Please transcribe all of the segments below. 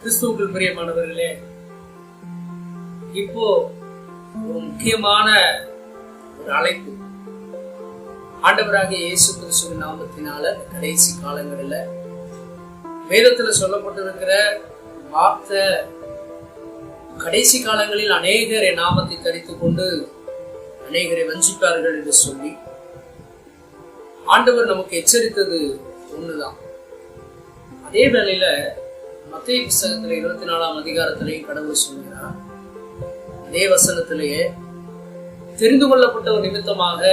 கிறிஸ்துவுக்குள் பிரியமானவர்களே இப்போ ஒரு முக்கியமான ஒரு அழைப்பு. ஆண்டவராகிய இயேசு கிறிஸ்துவின் நாமத்தினால கடைசி காலங்களில் வேதத்துல சொல்லப்பட்டிருக்கிற வார்த்தை கடைசி காலங்களில் அநேகர் என் நாமத்தை தரித்துக் கொண்டு அநேகரை வஞ்சிப்பார்கள் என்று சொல்லி ஆண்டவர் நமக்கு எச்சரித்தது ஒண்ணுதான். அதே வேளையில மத்திய புஸ்தகத்துல இருபத்தி நாலாம் அதிகாரத்திலையும் கடவுள் சொல்கிறார். அதே வசனத்திலேயே தெரிந்து கொள்ளப்பட்ட ஒரு நிமித்தமாக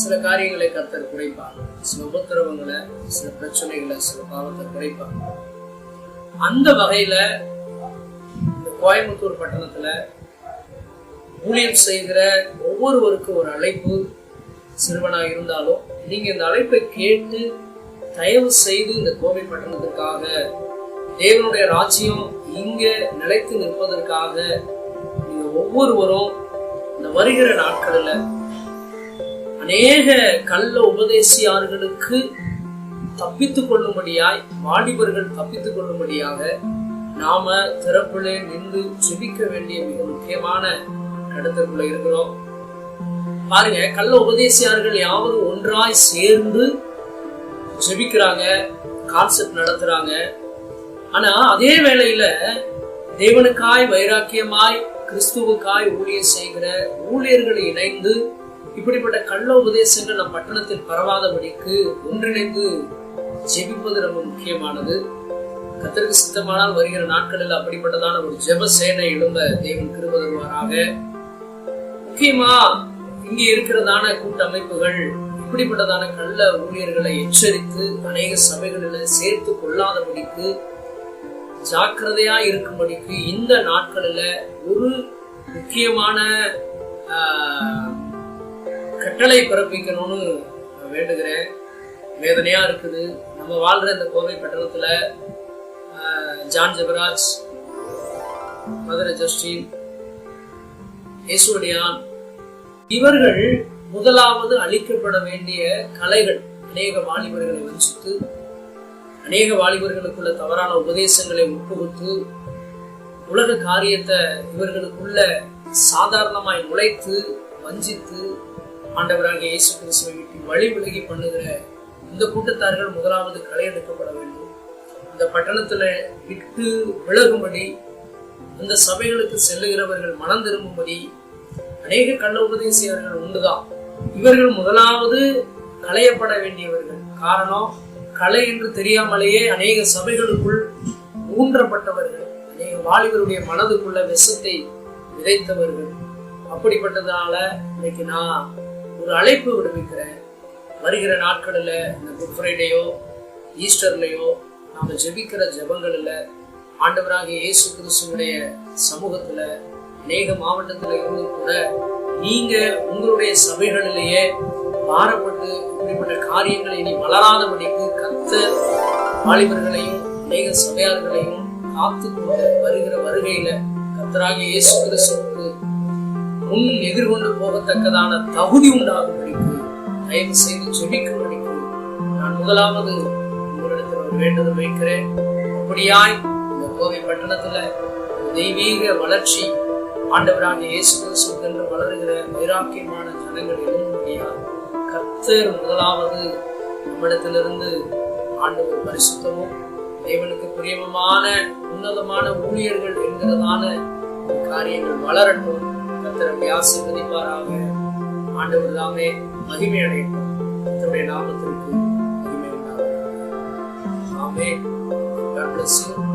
சில காரியங்களை கர்த்தர் குறைப்பார். சில உபத்திரவங்களை சில பிரச்சனைகளை சில பாவத்தை குறைப்பார். அந்த வகையில இந்த கோயம்புத்தூர் பட்டணத்துல ஊழியம் செய்கிற ஒவ்வொருவருக்கும் ஒரு அழைப்பு சிறுவனா இருந்தாலும் நீங்க இந்த அழைப்பை கேட்டு தயவு செய்து இந்த கோவை பட்டணத்துக்காக தேவனுடைய ராஜ்யம் இங்க நிலைத்து நிற்பதற்காக நீங்க ஒவ்வொருவரும் இந்த வருகிற நாட்களில் அநேக கள்ள உபதேசியார்களுக்கு தப்பித்துக் கொள்ளும்படியாய் வாலிபர்கள் தப்பித்துக் கொள்ளும்படியாக நாம திறப்பிலே நின்று செபிக்க வேண்டிய மிக முக்கியமான இடத்திற்குள்ள இருக்கிறோம். பாருங்க கள்ள உபதேசியார்கள் யாவரும் ஒன்றாய் சேர்ந்து ஜெபிக்கிறாங்க கான்செப்ட் நடத்துறாங்க. ஆனா அதே வேளையில தேவனுக்காய் வைராக்கியமாய் கிறிஸ்துவுக்காய் ஊழியர் செய்கிற ஊழியர்களை இணைந்து இப்படிப்பட்ட கள்ள உபதேசங்கள் நம் பட்டணத்தில் பரவாதபடிக்கு ஒன்றிணைந்து ஜெபிப்பது ரொம்ப முக்கியமானது. கத்தருக்கு சித்தமானால் வருகிற நாட்களில் அப்படிப்பட்டதான ஒரு ஜெப சேனை எழும்ப தேவன் கிருப தருவாராக. முக்கியமா இங்கே இருக்கிறதான கூட்டமைப்புகள் இப்படிப்பட்டதான கள்ள ஊழியர்களை எச்சரித்து அநேக சபைகளில் சேர்த்து கொள்ளாதபடிக்கு ஜாக்கிரதையா இருக்கும்படிக்கு இந்த நாட்களில் ஒரு முக்கியமான ஆஹ், கட்டளை பிறப்பிக்கணும்னு வேண்டுகிறேன். வேதனையா இருக்குது. நம்ம வாழ்ற இந்த கோவை பட்டணத்துல ஆஹ், ஜான் ஜபராஜ் மதுரை ஜஸ்டின் யேசுவடியான் இவர்கள் முதலாவது அளிக்கப்பட வேண்டிய கலைகள் அநேக வாலிபர்களை வஞ்சித்து அநேக வாலிபர்களுக்குள்ள தவறான உபதேசங்களை உட்புகுத்து உலக காரியத்தை இவர்களுக்குள்ள சாதாரணமாய் நுழைத்து வஞ்சித்து ஆண்டவராக இயேசு கிறிஸ்துவை விட்டு வழி விலகி பண்ணுகிற இந்த கூட்டத்தார்கள் முதலாவது களை எடுக்கப்பட வேண்டும். இந்த பட்டணத்துல விட்டு விலகும்படி அந்த சபைகளுக்கு செல்லுகிறவர்கள் மனம் திரும்பும்படி அநேக கள்ள உபதேசியவர்கள் உண்டுதான். இவர்கள் முதலாவது களையப்பட வேண்டியவர்கள். காரணம் கலை என்று தெரியாமலேயே அநேக சபைகளுக்குள் ஊன்றப்பட்டவர்கள் அநேக வாலிபருடைய மனதுக்குள்ள விஷத்தை விதைத்தவர்கள். அப்படிப்பட்டதால இன்னைக்கு நான் ஒரு அழைப்பு விடுவிக்கிறேன். வருகிற நாட்களில் இந்த குட் ஃப்ரைடேயோ ஈஸ்டர்லேயோ நாம் ஜெபிக்கிற ஜெபங்களில் ஆண்டவராக இயேசு கிறிஸ்துவனுடைய சமூகத்தில் அநேக மாவட்டத்தில் இருந்து கூட நீங்கள் உங்களுடைய சபைகளிலேயே மாறப்பட்டு இப்படிப்பட்ட காரியங்களை இனி வளராதபடிக்கு கத்த வாலிபர்களையும் அநேக சபையார்களையும் காத்து கொண்டு வருகிற வருகையில கத்தராக இயேசு கிறிஸ்துக்கு முன் எதிர்கொண்டு போகத்தக்கதான தகுதி உண்டாகும்படிக்கு தயவு செய்து ஜெபிக்கும்படிக்கு நான் முதலாவது உங்களிடத்தில் ஒரு வேண்டுதல் வைக்கிறேன். அப்படியாய் இந்த கோவை பட்டணத்துல தெய்வீக வளர்ச்சி ஆண்டவராகிய இயேசு கிறிஸ்துக்கென்று வளருகிற வைராக்கியமான ஜனங்கள் எழும்படியா கர்த்தர் முதலாவது நம்மிடத்திலிருந்து ஆண்டவர் பரிசுத்தமும் தேவனுக்கு பிரியமான உன்னதமான ஊழியர்கள் என்கிறதான காரியங்கள் வளரட்டும். கர்த்தரை ஆசீர்வதிப்பாராக. ஆண்டவர் தாமே மகிமை அடையட்டும். கர்த்தருடைய நாமத்திற்கு மகிமை உண்டாகும் ஆமே God bless you.